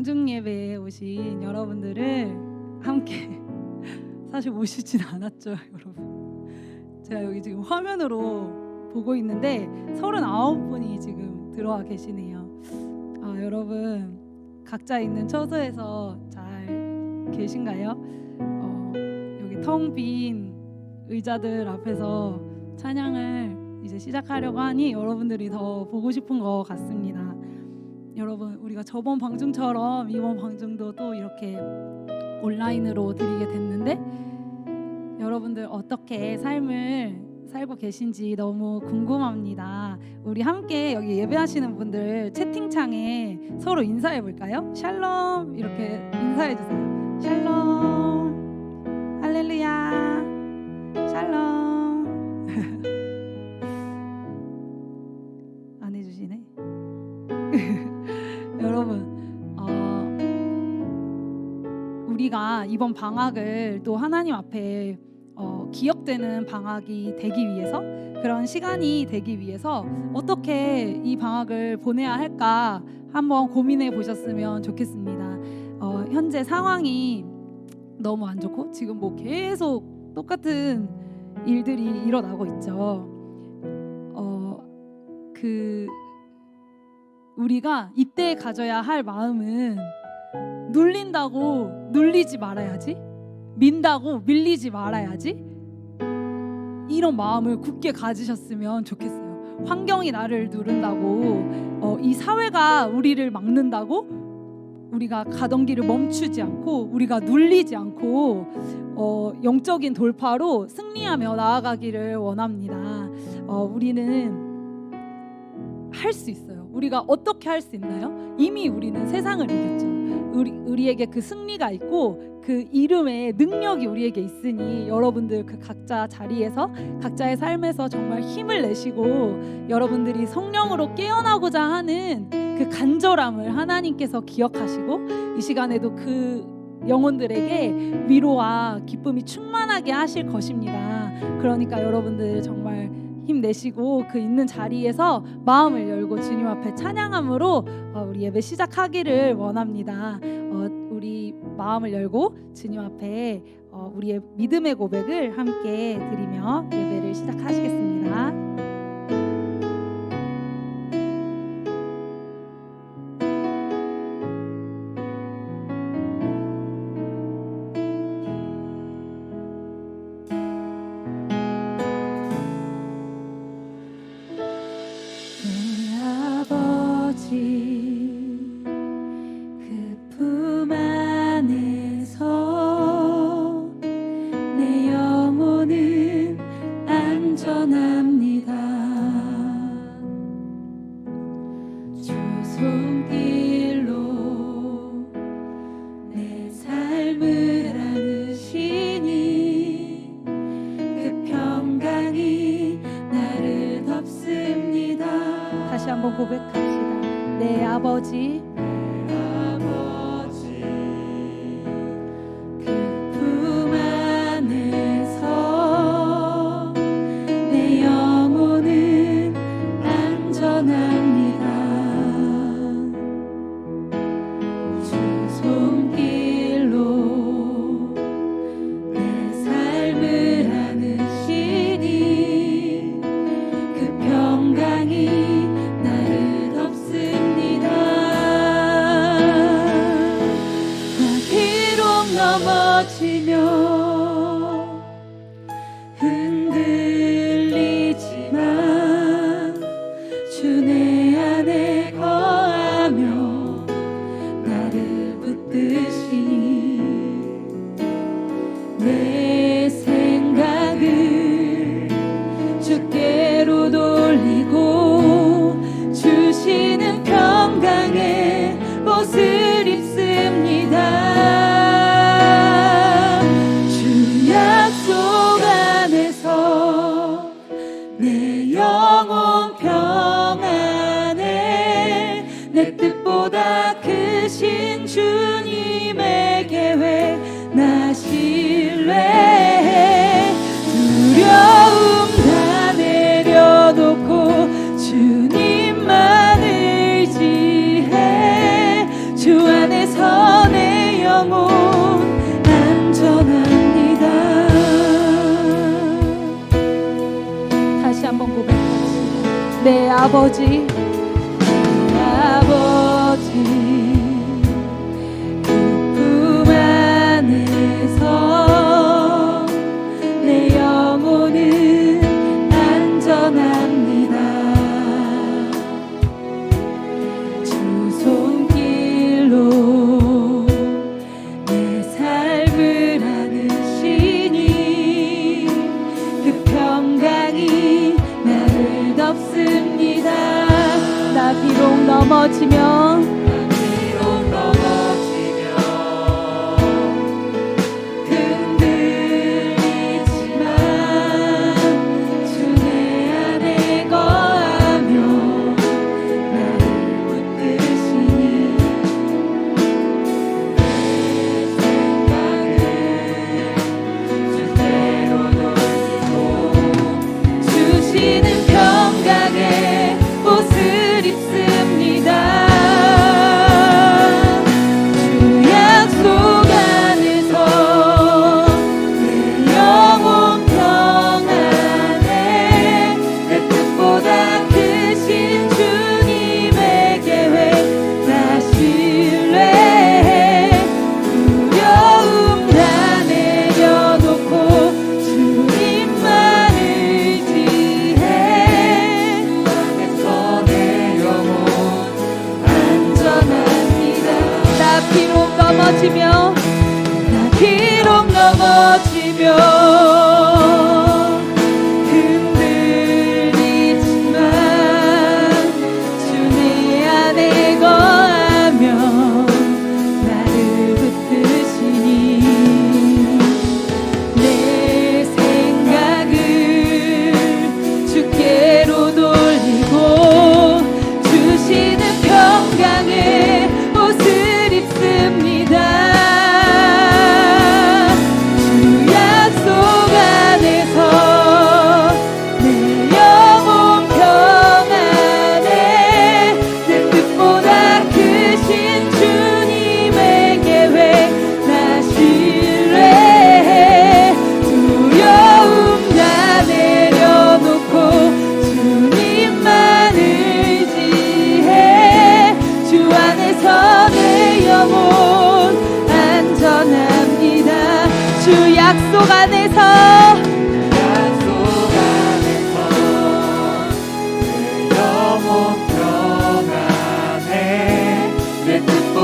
방중 예배에 오신 여러분들을 함께 사실 오시진 않았죠, 여러분. 제가 여기 지금 화면으로 보고 있는데 39분이 지금 들어와 계시네요. 아, 여러분 각자 있는 처소에서 잘 계신가요? 어, 여기 텅 빈 의자들 앞에서 찬양을 이제 시작하려고 하니 여러분들이 더 보고 싶은 것 같습니다. 여러분 우리가 저번 방중처럼 이번 방중도 또 이렇게 온라인으로 드리게 됐는데 여러분들 어떻게 삶을 살고 계신지 너무 궁금합니다. 우리 함께 여기 예배하시는 분들 채팅창에 서로 인사해 볼까요? 샬롬 이렇게 인사해 주세요. 샬롬 할렐루야 이번 방학을 또 하나님 앞에 어, 기억되는 방학이 되기 위해서 그런 시간이 되기 위해서 어떻게 이 방학을 보내야 할까 한번 고민해 보셨으면 좋겠습니다. 어, 현재 상황이 너무 안 좋고 지금 뭐 계속 똑같은 일들이 일어나고 있죠. 어, 그 우리가 이때 가져야 할 마음은 눌린다고 눌리지 말아야지. 민다고 밀리지 말아야지. 이런 마음을 굳게 가지셨으면 좋겠어요. 환경이 나를 누른다고 어, 이 사회가 우리를 막는다고 우리가 가던 길을 멈추지 않고 우리가 눌리지 않고 어, 영적인 돌파로 승리하며 나아가기를 원합니다. 어, 우리는 할 수 있어요. 우리가 어떻게 할 수 있나요? 이미 우리는 세상을 이겼죠. 우리, 우리에게 그 승리가 있고 그 이름의 능력이 우리에게 있으니 여러분들 그 각자 자리에서 각자의 삶에서 정말 힘을 내시고 여러분들이 성령으로 깨어나고자 하는 그 간절함을 하나님께서 기억하시고 이 시간에도 그 영혼들에게 위로와 기쁨이 충만하게 하실 것입니다. 그러니까 여러분들 정말 힘내시고 그 있는 자리에서 마음을 열고 주님 앞에 찬양함으로 어, 우리 예배 시작하기를 원합니다. 어, 우리 마음을 열고 주님 앞에 어, 우리의 믿음의 고백을 함께 드리며 예배를 시작하시겠습니다. 아버지.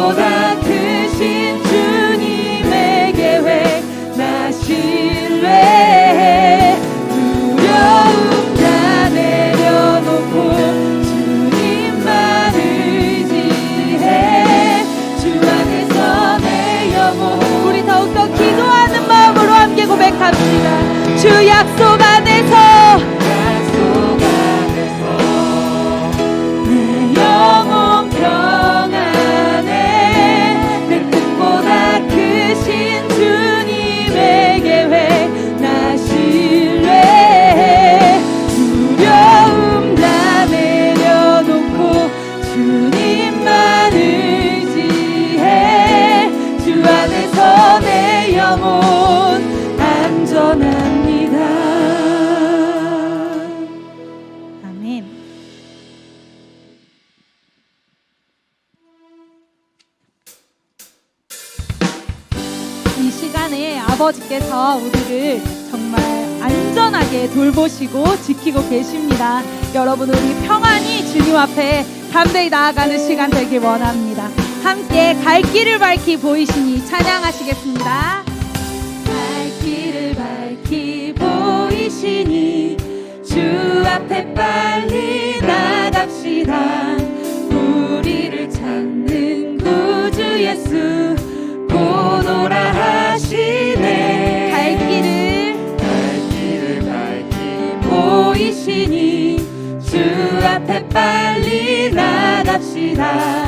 보다 크신 주님의 계획 나 신뢰해 두려움 다 내려놓고 주님만 의지해 주 안에서 내 영혼. 우리 더욱더 기도하는 마음으로 함께 고백합시다. 주야 여러분 우리 평안히 주님 앞에 담대히 나아가는 시간 되길 원합니다. 함께 갈 길을 밝히 보이시니 찬양하시겠습니다. 갈 길을 밝히 보이시니 주 앞에 빨리 앞에 빨리 나갑시다.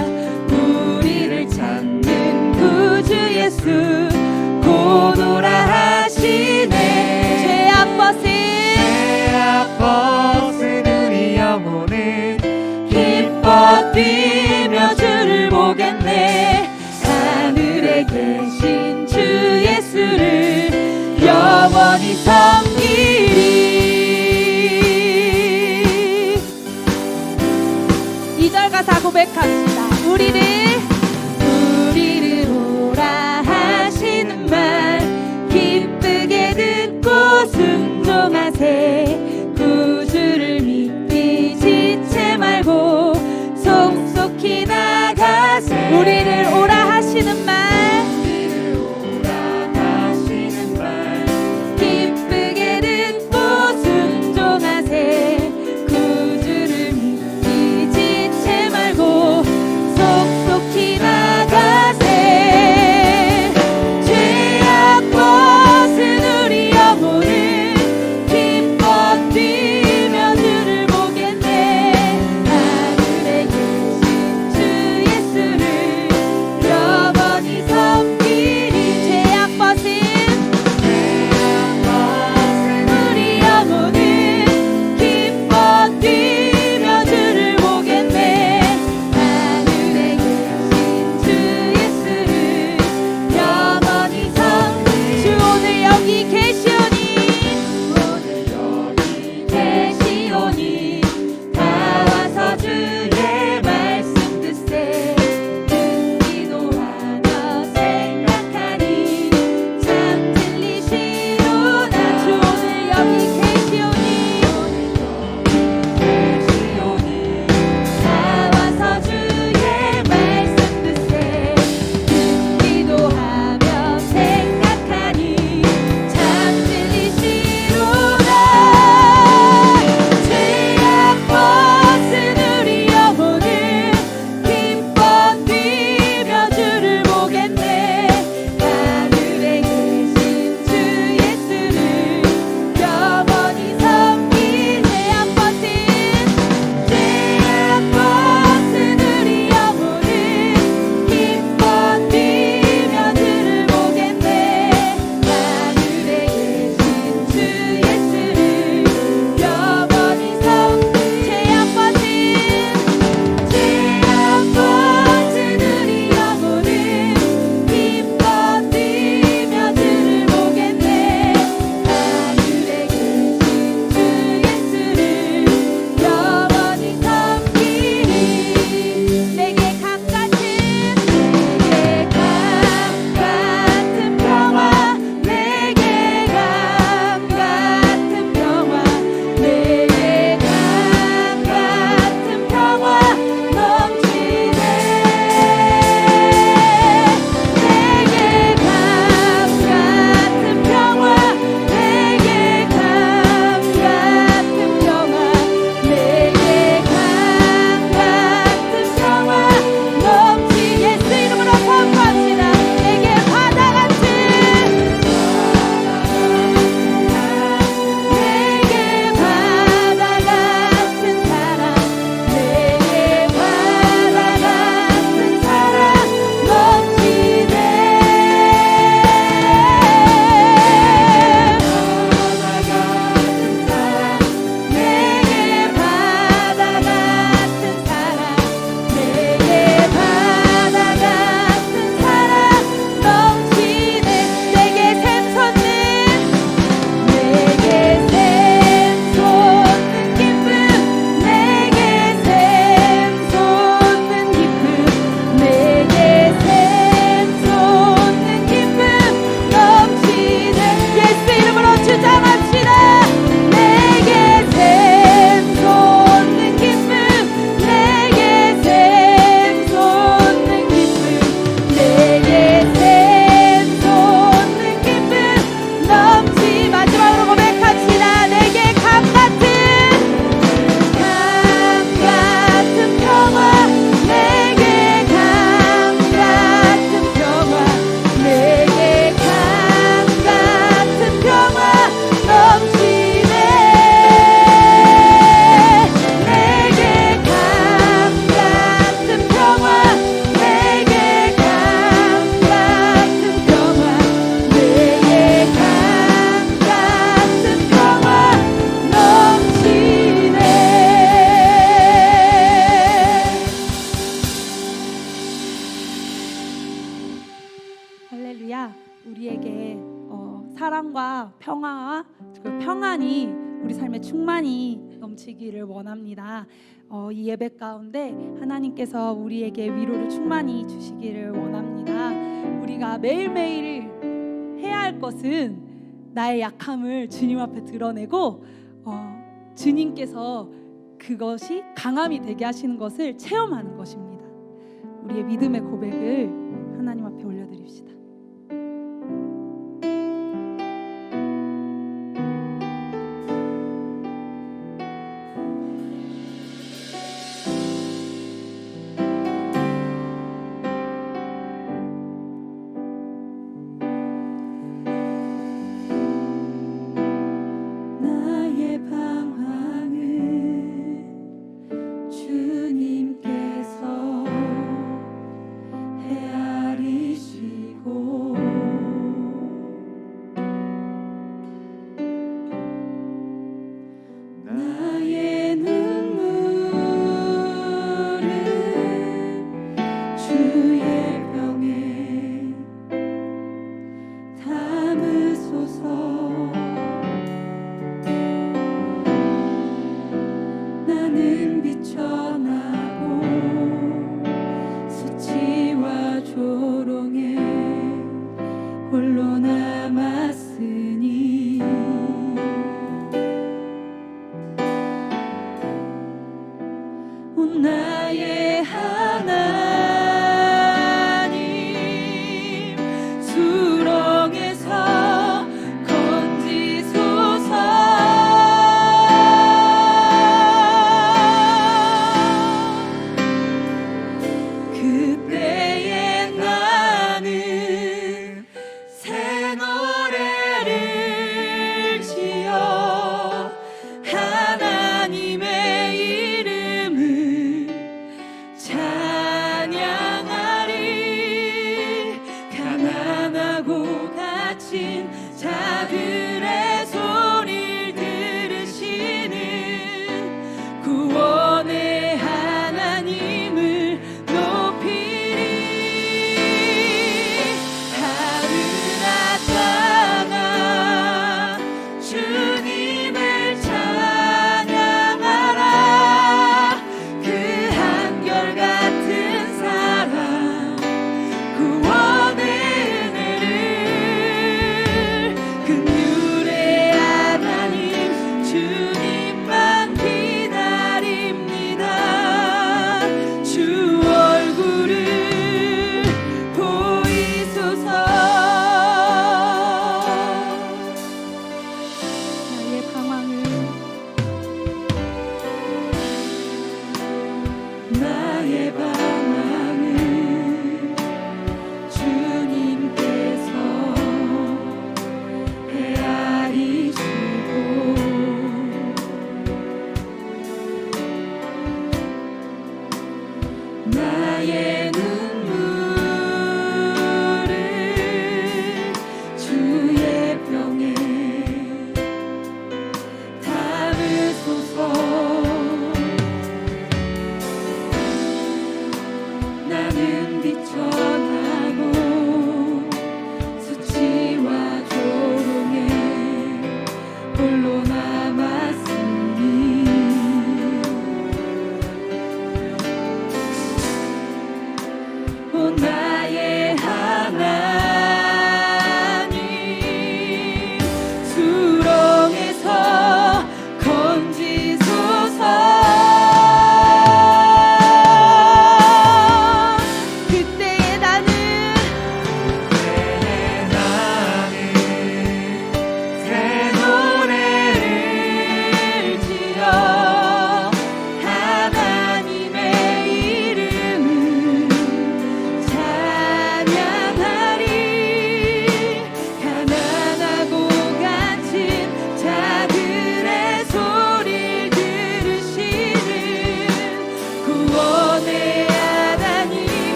어, 이 예배 가운데 하나님께서 우리에게 위로를 충만히 주시기를 원합니다. 우리가 매일매일 해야 할 것은 나의 약함을 주님 앞에 드러내고 어, 주님께서 그것이 강함이 되게 하시는 것을 체험하는 것입니다. 우리의 믿음의 고백을 하나님 앞에 올려드립시다. 홀로 나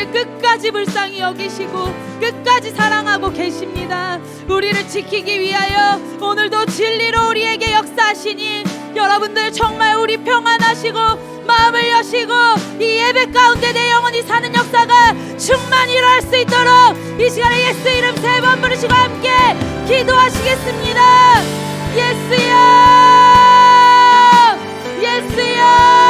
우리를 끝까지 불쌍히 여기시고 끝까지 사랑하고 계십니다. 우리를 지키기 위하여 오늘도 진리로 우리에게 역사하시니 여러분들 정말 우리 평안하시고 마음을 여시고 이 예배 가운데 내 영혼이 사는 역사가 충만히 일어날 수 있도록 이 시간에 예수 이름 세 번 부르시고 함께 기도하시겠습니다. 예수여, 예수여.